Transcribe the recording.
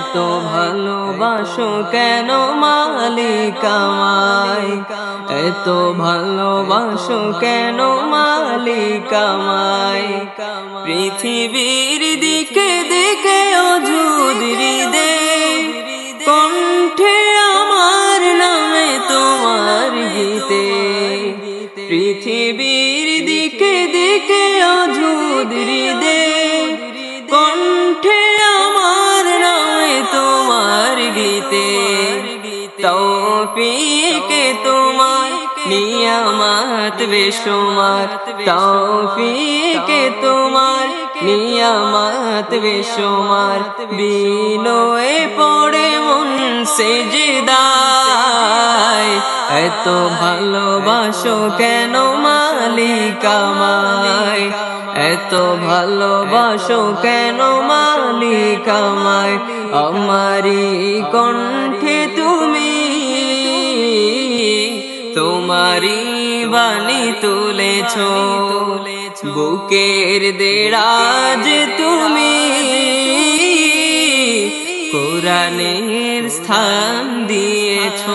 এত ভালোবাসো কেন মালিক আমায়? এত ভালোবাসো কেন মালিক আমায়? পৃথিবীর দিকে দিকে অজুদ হৃদে কণ্ঠে আমার নামে তোমার গীতে। পৃথিবীর দিকে দিকে অজুদ হৃদে গীতে তৌফিকে তোমার নিয়ামত বেশুমার তৌফিক তোমার নিয়ামত বেশুমার বিলোয়ে পড়ে মন সেজদায় এত ভালোবাসো কেন মালিক এত ভালোবাসো কেন মালিক আমায়? আমারি কণ্ঠে তুমি তোমারি বাণী তুলেছ। বুকের দেরাজ তুমি, কোরআনের স্থান দিয়েছ।